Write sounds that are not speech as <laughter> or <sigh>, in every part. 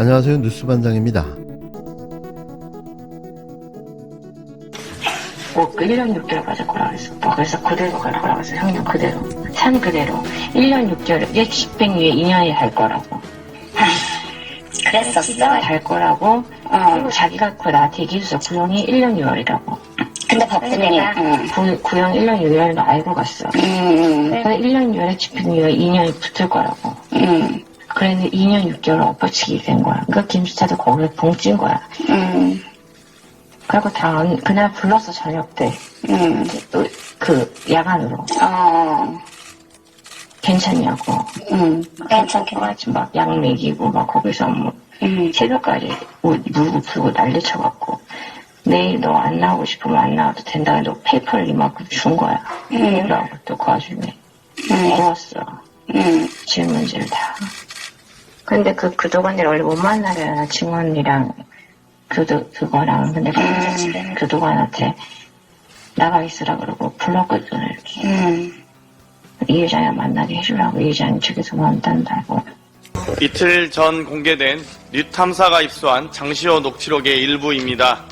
안녕하세요. 뉴스반장입니다. 꼭 1년 6개월 맞을 거라 그랬어. 오빠. 그래서 그대로 갈 거라 그랬어. 형님 그대로. 산 그대로. 1년 6개월, 얘 집행 위에 2년이 갈 거라고. <laughs> 그랬었어. 갈 거라고. 어. 자기가 그 나한테 얘기했어. 구형이 1년 6월이라고. 근데 법조인이, 응. 구, 구형 1년 6월로 알고 갔어. 응, 그래서 1년 6월에 집행유예 2년이 붙을 거라고. 응, 그래서 2년 6개월 엎어치기 된 거야. 그러니까 김수차도 거기에 봉찐 거야. 응, 그리고 다음, 그날 불렀어, 저녁 때. 응. 또 그, 야간으로. 어, 괜찮냐고. 응. 괜찮게. 그래가지고 막약 먹이고, 막 거기서 뭐, 응, 새벽까지 옷 물고 풀고 난리 쳐갖고. 내일 너 안 나오고 싶으면 안 나와도 된다. 너 페이퍼를 이만큼 준 거야. 음. 그러고 또 그 와중에. 응, 배웠어. 응. 질문지를 다. 근데 그, 그동안에 원래 못 만나려나, 증언이랑, 교도, 그거랑. 근데 그, 음. 교도관한테 나가 있으라 그러고 불렀거든, 이렇게. 응. 이 여자야 만나게 해주라고, 이 여자는 저기서 만난다고. 이틀 전 공개된 뉴탐사가 입수한 장시호 녹취록의 일부입니다.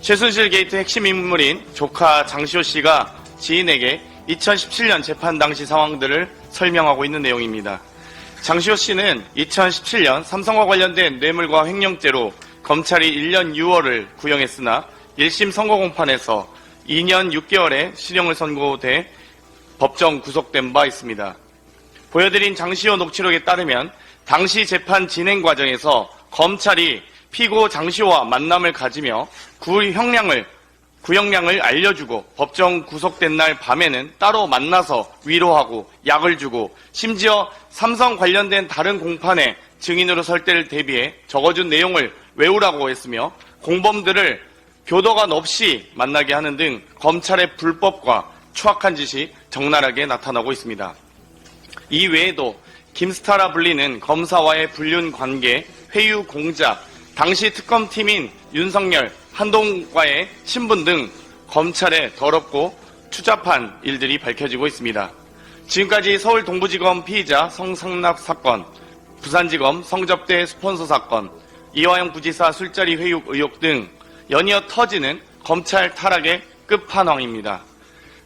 최순실 게이트 핵심 인물인 조카 장시호 씨가 지인에게 2017년 재판 당시 상황들을 설명하고 있는 내용입니다. 장시호 씨는 2017년 삼성과 관련된 뇌물과 횡령죄로 검찰이 1년 6월을 구형했으나 1심 선고 공판에서 2년 6개월의 실형을 선고돼 법정 구속된 바 있습니다. 보여드린 장시호 녹취록에 따르면 당시 재판 진행 과정에서 검찰이 피고 장시호와 만남을 가지며 구형량을 구형량을 알려주고 법정 구속된 날 밤에는 따로 만나서 위로하고 약을 주고 심지어 삼성 관련된 다른 공판에 증인으로 설 때를 대비해 적어준 내용을 외우라고 했으며 공범들을 교도관 없이 만나게 하는 등 검찰의 불법과 추악한 짓이 적나라하게 나타나고 있습니다. 이 외에도 김스타라 불리는 검사와의 불륜 관계, 회유 공작, 당시 특검팀인 윤석열, 한동과의 친분 등 검찰의 더럽고 추잡한 일들이 밝혀지고 있습니다. 지금까지 서울 동부지검 피의자 성상납 사건, 부산지검 성접대 스폰서 사건, 이화영 부지사 술자리 회육 의혹 등 연이어 터지는 검찰 타락의 끝판왕입니다.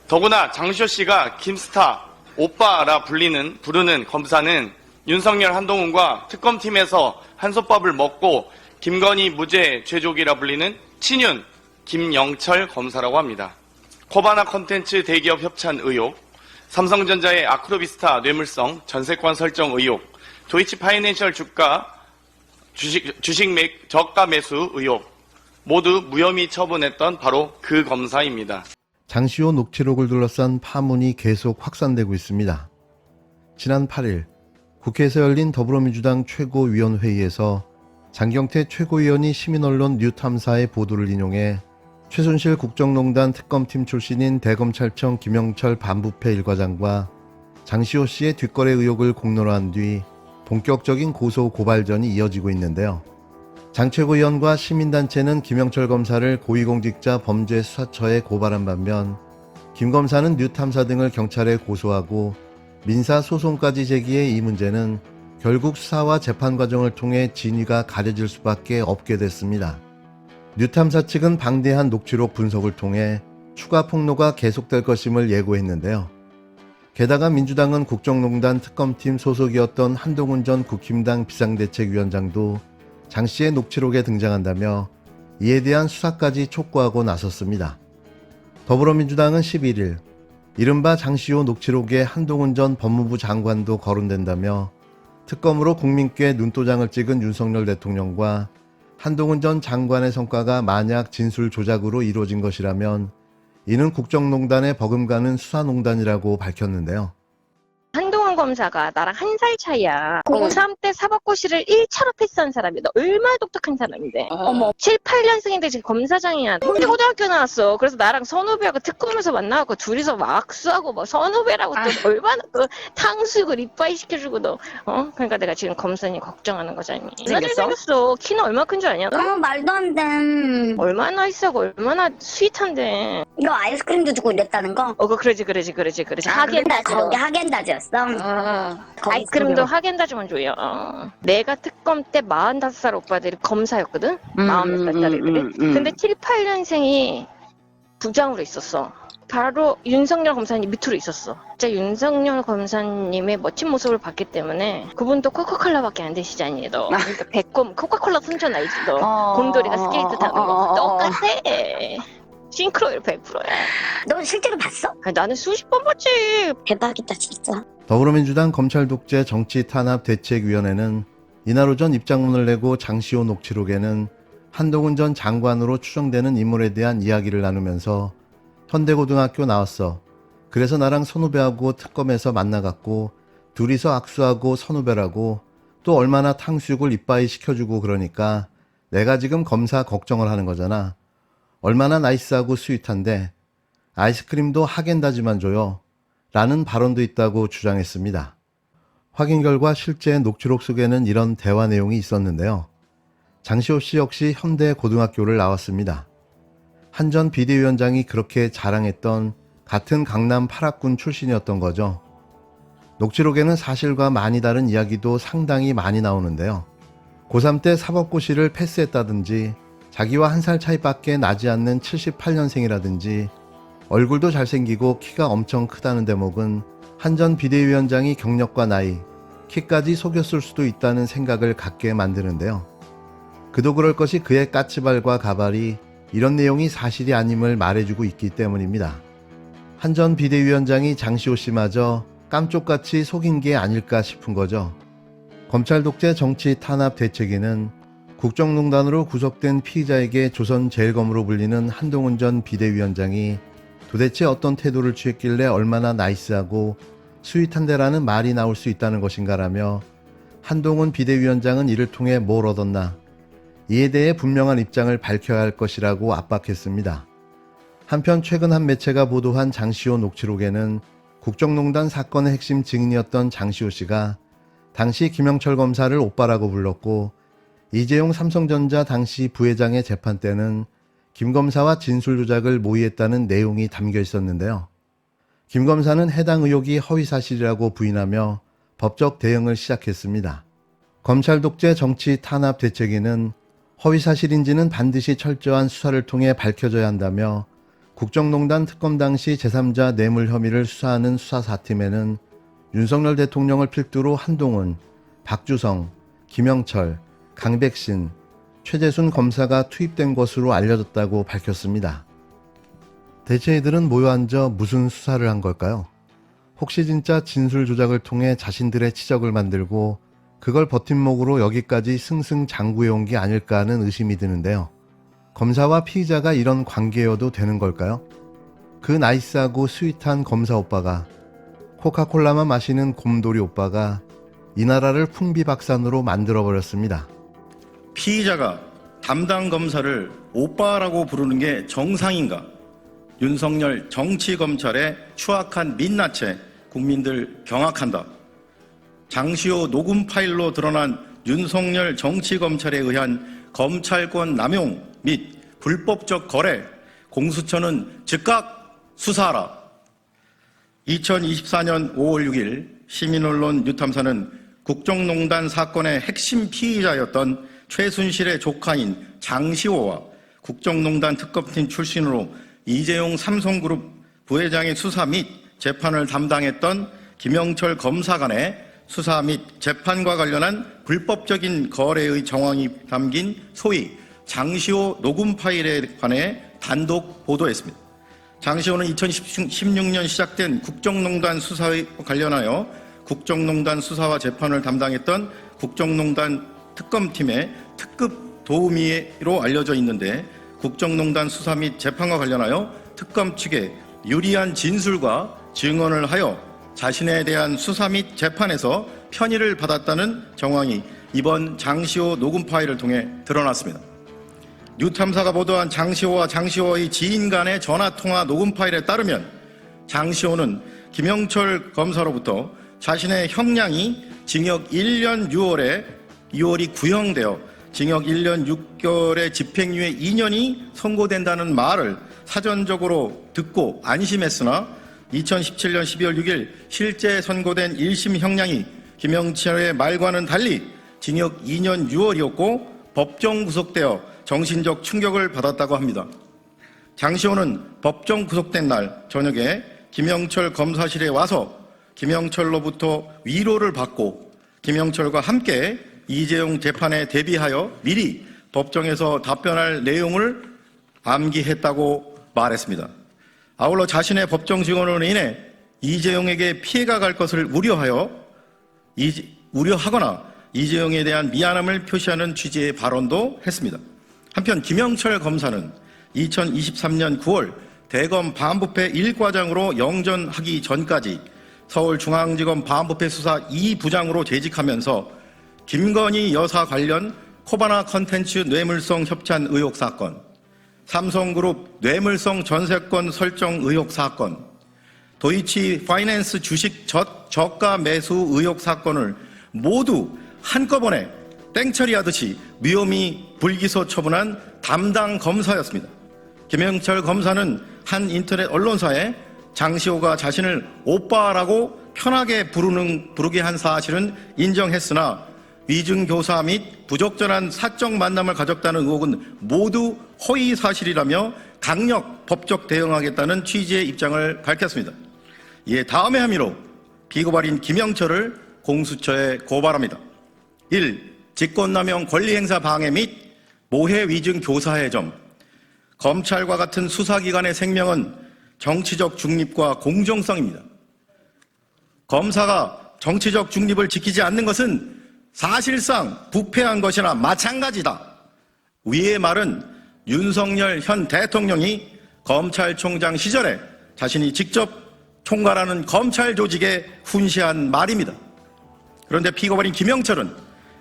더구나 장시호 씨가 김스타 오빠라 불리는 부르는 검사는 윤석열 한동훈과 특검팀에서 한솥밥을 먹고 김건희 무죄 죄족이라 불리는 친윤 김영철 검사라고 합니다. 코바나 컨텐츠 대기업 협찬 의혹, 삼성전자의 아크로비스타 뇌물성 전세권 설정 의혹, 도이치 파이낸셜 주가 주식, 주식 매, 저가 매수 의혹 모두 무혐의 처분했던 바로 그 검사입니다. 장시호 녹취록을 둘러싼 파문이 계속 확산되고 있습니다. 지난 8일 국회에서 열린 더불어민주당 최고위원회의에서 장경태 최고위원이 시민언론 뉴탐사의 보도를 인용해 최순실 국정농단 특검팀 출신인 대검찰청 김영철 반부패 일과장과 장시호 씨의 뒷거래 의혹을 공론화한 뒤 본격적인 고소 고발전이 이어지고 있는데요. 장 최고위원과 시민단체는 김영철 검사를 고위공직자 범죄수사처에 고발한 반면 김 검사는 뉴탐사 등을 경찰에 고소하고 민사 소송까지 제기해 이 문제는 결국 수사와 재판 과정을 통해 진위가 가려질 수밖에 없게 됐습니다. 뉴탐사 측은 방대한 녹취록 분석을 통해 추가 폭로가 계속될 것임을 예고했는데요. 게다가 민주당은 국정농단 특검팀 소속이었던 한동훈 전 국힘당 비상대책위원장도 장 씨의 녹취록에 등장한다며 이에 대한 수사까지 촉구하고 나섰습니다. 더불어민주당은 11일 이른바 장시호 녹취록에 한동훈 전 법무부 장관도 거론된다며 특검으로 국민께 눈도장을 찍은 윤석열 대통령과 한동훈 전 장관의 성과가 만약 진술 조작으로 이루어진 것이라면 이는 국정농단에 버금가는 수사농단이라고 밝혔는데요. 검사가 나랑 한 살 차이야. 고3 때 사법고시를 1차로 패스한 사람이야. 너 얼마나 똑똑한 사람인데. 어머, 7, 8년생인데 지금 검사장이야. 근데 고등학교 나왔어. 그래서 나랑 선후배하고 특검에서 만나갖고 둘이서 막수하고 뭐 선후배라고 또 얼마나 그 탕수육을 이빠이 시켜주고 너. 어? 그러니까 내가 지금 검사님 걱정하는 거잖니. 생겼어? 생겼어. 키는 얼마 큰 줄 아냐? 너무 말도 안 돼. 얼마나 있하고 얼마나 스윗한데. 이거 아이스크림도 주고 이랬다는 거? 어, 그 그러지, 그러지, 그러지, 그러지. 아, 하겐다즈. 거기 하겐다즈였어? 어, 아이스크림도 하겐다즈만 줘요. 어. 내가 특검 때 45살 오빠들이 검사였거든? 40살짜리들이. 음, 음. 근데 7, 8년생이 부장으로 있었어. 바로 윤석열 검사님 밑으로 있었어. 진짜 윤석열 검사님의 멋진 모습을 봤기 때문에 그분도 코카콜라밖에 안 드시잖니, 너. <laughs> 그러니까 백곰, 코카콜라 순천 알지, 너. 어, 곰돌이가 어, 스케이트 어, 타는 어, 거. 어, 어. 똑같아. 싱크로율 100%야. 너 실제로 봤어? 나는 수십 번 봤지. 대박이다 진짜. 더불어민주당 검찰 독재 정치 탄압 대책위원회는 이날 오전 입장문을 내고 장시호 녹취록에는 한동훈 전 장관으로 추정되는 인물에 대한 이야기를 나누면서 현대고등학교 나왔어. 그래서 나랑 선후배하고 특검에서 만나갖고 둘이서 악수하고 선후배라고 또 얼마나 탕수육을 이빠이 시켜주고 그러니까 내가 지금 검사 걱정을 하는 거잖아. 얼마나 나이스하고 스윗한데 아이스크림도 하겐다즈만 줘요. 라는 발언도 있다고 주장했습니다. 확인 결과 실제 녹취록 속에는 이런 대화 내용이 있었는데요. 장시호 씨 역시 현대 고등학교를 나왔습니다. 한전 비대위원장이 그렇게 자랑했던 같은 강남 8학군 출신이었던 거죠. 녹취록에는 사실과 많이 다른 이야기도 상당히 많이 나오는데요. 고3 때 사법고시를 패스했다든지 자기와 한 살 차이밖에 나지 않는 78년생이라든지 얼굴도 잘생기고 키가 엄청 크다는 대목은 한 전 비대위원장이 경력과 나이, 키까지 속였을 수도 있다는 생각을 갖게 만드는데요. 그도 그럴 것이 그의 까치발과 가발이 이런 내용이 사실이 아님을 말해주고 있기 때문입니다. 한 전 비대위원장이 장시호 씨마저 깜쪽같이 속인 게 아닐까 싶은 거죠. 검찰 독재 정치 탄압 대책위는 국정농단으로 구속된 피의자에게 조선 제일검으로 불리는 한동훈 전 비대위원장이 도대체 어떤 태도를 취했길래 얼마나 나이스하고 스윗한데라는 말이 나올 수 있다는 것인가라며 한동훈 비대위원장은 이를 통해 뭘 얻었나 이에 대해 분명한 입장을 밝혀야 할 것이라고 압박했습니다. 한편 최근 한 매체가 보도한 장시호 녹취록에는 국정농단 사건의 핵심 증인이었던 장시호 씨가 당시 김영철 검사를 오빠라고 불렀고 이재용 삼성전자 당시 부회장의 재판 때는 김 검사와 진술 조작을 모의했다는 내용이 담겨 있었는데요. 김 검사는 해당 의혹이 허위 사실이라고 부인하며 법적 대응을 시작했습니다. 검찰 독재 정치 탄압 대책위는 허위 사실인지는 반드시 철저한 수사를 통해 밝혀져야 한다며 국정농단 특검 당시 제3자 뇌물 혐의를 수사하는 수사사팀에는 윤석열 대통령을 필두로 한동훈, 박주성, 김영철, 강백신, 최재순 검사가 투입된 것으로 알려졌다고 밝혔습니다. 대체 이들은 모여 앉아 무슨 수사를 한 걸까요? 혹시 진짜 진술 조작을 통해 자신들의 치적을 만들고 그걸 버팀목으로 여기까지 승승장구해 온 게 아닐까 하는 의심이 드는데요. 검사와 피의자가 이런 관계여도 되는 걸까요? 그 나이스하고 스윗한 검사 오빠가 코카콜라만 마시는 곰돌이 오빠가 이 나라를 풍비박산으로 만들어버렸습니다. 피의자가 담당 검사를 오빠라고 부르는 게 정상인가? 윤석열 정치검찰의 추악한 민낯에 국민들 경악한다. 장시호 녹음 파일로 드러난 윤석열 정치검찰에 의한 검찰권 남용 및 불법적 거래, 공수처는 즉각 수사하라. 2024년 5월 6일 시민언론 뉴탐사는 국정농단 사건의 핵심 피의자였던 최순실의 조카인 장시호와 국정농단 특검팀 출신으로 이재용 삼성그룹 부회장의 수사 및 재판을 담당했던 김영철 검사 간의 수사 및 재판과 관련한 불법적인 거래의 정황이 담긴 소위 장시호 녹음 파일에 관해 단독 보도했습니다. 장시호는 2016년 시작된 국정농단 수사와 관련하여 국정농단 수사와 재판을 담당했던 국정농단 특검팀의 특급 도우미로 알려져 있는데 국정농단 수사 및 재판과 관련하여 특검 측에 유리한 진술과 증언을 하여 자신에 대한 수사 및 재판에서 편의를 받았다는 정황이 이번 장시호 녹음 파일을 통해 드러났습니다. 뉴탐사가 보도한 장시호와 장시호의 지인 간의 전화 통화 녹음 파일에 따르면 장시호는 김영철 검사로부터 자신의 형량이 징역 1년 6월에 2월이 구형되어 징역 1년 6개월의 집행유예 2년이 선고된다는 말을 사전적으로 듣고 안심했으나 2017년 12월 6일 실제 선고된 1심 형량이 김영철의 말과는 달리 징역 2년 6월이었고 법정 구속되어 정신적 충격을 받았다고 합니다. 장시호는 법정 구속된 날 저녁에 김영철 검사실에 와서 김영철로부터 위로를 받고 김영철과 함께 이재용 재판에 대비하여 미리 법정에서 답변할 내용을 암기했다고 말했습니다. 아울러 자신의 법정 증언으로 인해 이재용에게 피해가 갈 것을 우려하여 이- 우려하거나 이재용에 대한 미안함을 표시하는 취지의 발언도 했습니다. 한편 김영철 검사는 2023년 9월 대검 반부패 1과장으로 영전하기 전까지 서울중앙지검 반부패 수사 2부장으로 재직하면서 김건희 여사 관련 코바나 컨텐츠 뇌물성 협찬 의혹 사건, 삼성그룹 뇌물성 전세권 설정 의혹 사건, 도이치 파이낸스 주식 저, 저가 매수 의혹 사건을 모두 한꺼번에 땡처리하듯이 위험이 불기소 처분한 담당 검사였습니다. 김영철 검사는 한 인터넷 언론사에 장시호가 자신을 오빠라고 편하게 부르는, 부르게 한 사실은 인정했으나 위증교사 및 부적절한 사적 만남을 가졌다는 의혹은 모두 허위 사실이라며 강력 법적 대응하겠다는 취지의 입장을 밝혔습니다. 이에 다음의 혐의로 비고발인 김영철을 공수처에 고발합니다. 1. 직권남용 권리행사 방해 및 모해 위증 교사의 점. 검찰과 같은 수사기관의 생명은 정치적 중립과 공정성입니다. 검사가 정치적 중립을 지키지 않는 것은 사실상 부패한 것이나 마찬가지다. 위의 말은 윤석열 현 대통령이 검찰총장 시절에 자신이 직접 총괄하는 검찰 조직에 훈시한 말입니다. 그런데 피고발인 김영철은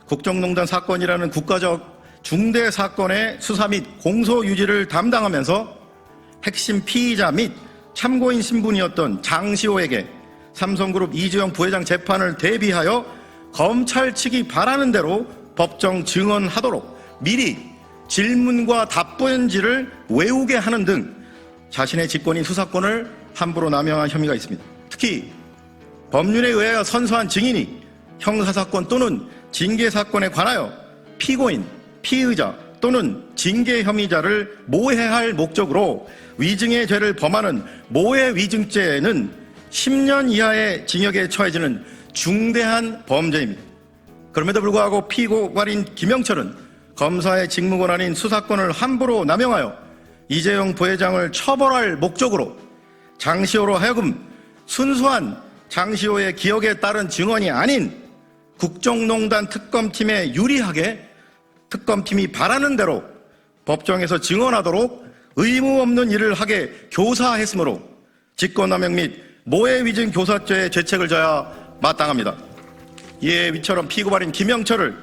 국정농단 사건이라는 국가적 중대 사건의 수사 및 공소 유지를 담당하면서 핵심 피의자 및 참고인 신분이었던 장시호에게 삼성그룹 이재용 부회장 재판을 대비하여 검찰 측이 바라는 대로 법정 증언하도록 미리 질문과 답변지를 외우게 하는 등 자신의 직권인 수사권을 함부로 남용한 혐의가 있습니다. 특히 법률에 의하여 선서한 증인이 형사사건 또는 징계사건에 관하여 피고인, 피의자 또는 징계 혐의자를 모해할 목적으로 위증의 죄를 범하는 모해 위증죄는 10년 이하의 징역에 처해지는 중대한 범죄입니다. 그럼에도 불구하고 피고발인 김영철은 검사의 직무권 아닌 수사권을 함부로 남용하여 이재용 부회장을 처벌할 목적으로 장시호로 하여금 순수한 장시호의 기억에 따른 증언이 아닌 국정농단 특검팀에 유리하게 특검팀이 바라는 대로 법정에서 증언하도록 의무 없는 일을 하게 교사했으므로 직권남용 및 모해 위증 교사죄의 죄책을 져야 마땅합니다. 이에 위처럼 피고발인 김영철을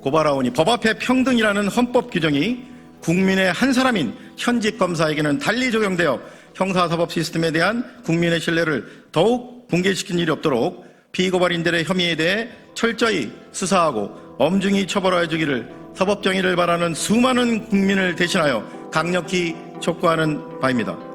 고발하오니 법 앞에 평등이라는 헌법 규정이 국민의 한 사람인 현직 검사에게는 달리 적용되어 형사사법 시스템에 대한 국민의 신뢰를 더욱 붕괴시킨 일이 없도록 피고발인들의 혐의에 대해 철저히 수사하고 엄중히 처벌하여 주기를 사법정의를 바라는 수많은 국민을 대신하여 강력히 촉구하는 바입니다.